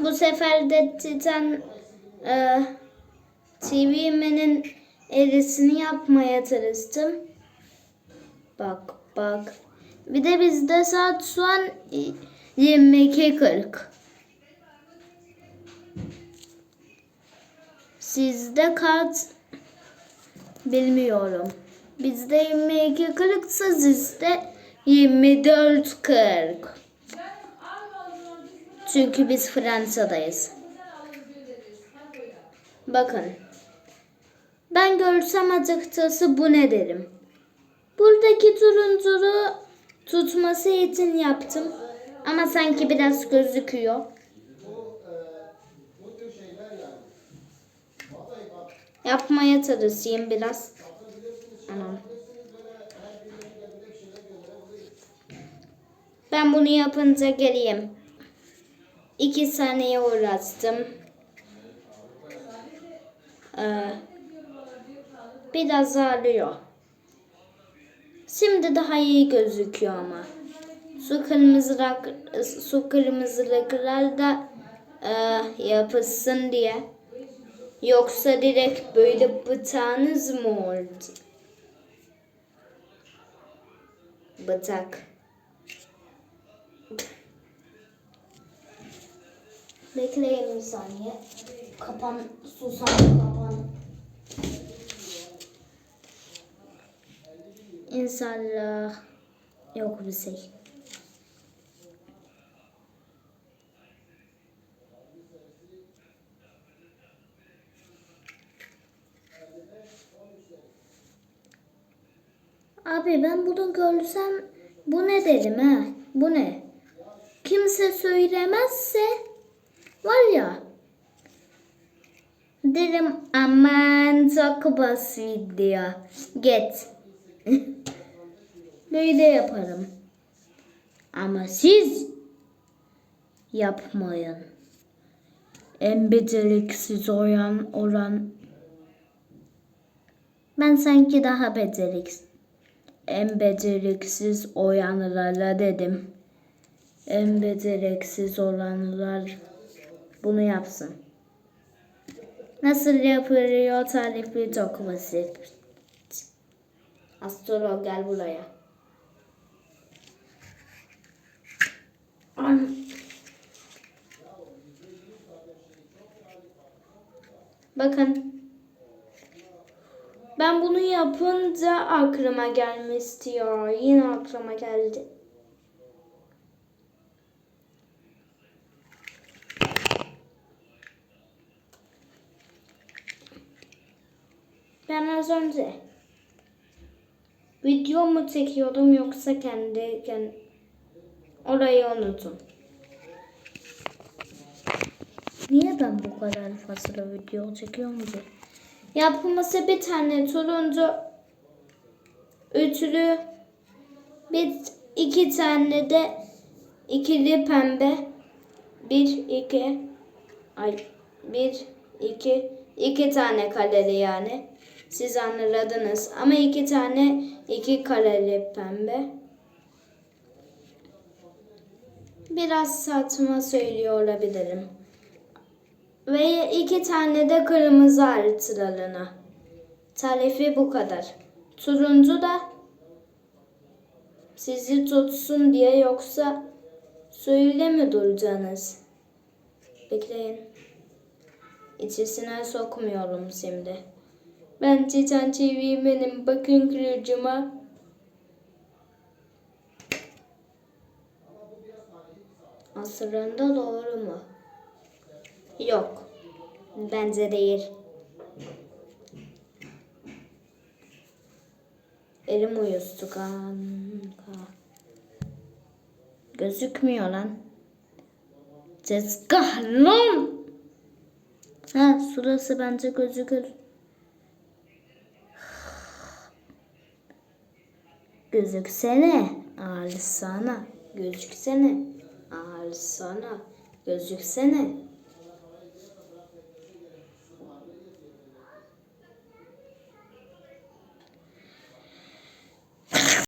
Bu sefer de Titan e, TV'menin erisini yapmaya çalıştım. Bak bak. Bir de bizde saat şu an 22.40. Sizde kaç bilmiyorum. Bizde 22.40 ise sizde 24.40. Çünkü biz Fransa'dayız. Bakın. Ben görsem açıkçası bu ne derim. Buradaki turunculu tutması için yaptım. Ama sanki biraz gözüküyor. Yapmaya çalışayım biraz. Anam. Ben bunu yapınca geleyim. İki saniye uğraştım. Ee, biraz ağrıyor. Şimdi daha iyi gözüküyor ama. Su kırmızılık, su kırmızılıklar da e, yapışsın diye. Yoksa direkt böyle bıçağınız mı oldu? Bıçak. Bekleyin bir saniye. Kapan, susam kapan. İnşallah yok bir şey. Abi ben bunu görsem bu ne derim ha? Bu ne? Kimse söylemezse var ya derim aman çok basit diyor. Git. Böyle yaparım. Ama siz yapmayın. En beceriksiz oyan oran ben sanki daha beceriksiz. En beceriksiz oyanlara dedim. En beceriksiz olanlar bunu yapsın. Nasıl yapılıyor tarifi çok basit. Astrolog gel buraya. Bakın. Ben bunu yapınca aklıma gelmişti ya. Yine aklıma geldi. Ben az önce video mu çekiyordum yoksa kendi, kendi orayı unutun. Niye ben bu kadar fazla video çekiyorum ki? Yapılması bir tane turuncu, üçlü, bir iki tane de ikili pembe, bir iki, ay bir iki iki tane kareli yani. Siz anladınız ama iki tane iki kareli pembe. Biraz saçma söylüyor olabilirim. Ve iki tane de kırmızı artılarına. Tarifi bu kadar. Turuncu da sizi tutsun diye yoksa suyla mi duracaksınız? Bekleyin. İçisine sokmuyorum şimdi. Ben TV benim bakın kılıcıma. Aslında doğru mu? Yok. Bence değil. Elim uyuştu kanka. Gözükmüyor lan. Tezgah lan. Ha şurası bence gözükür. Gözüksene. Ağrısana. Gözüksene. Ağrısana. Gözüksene.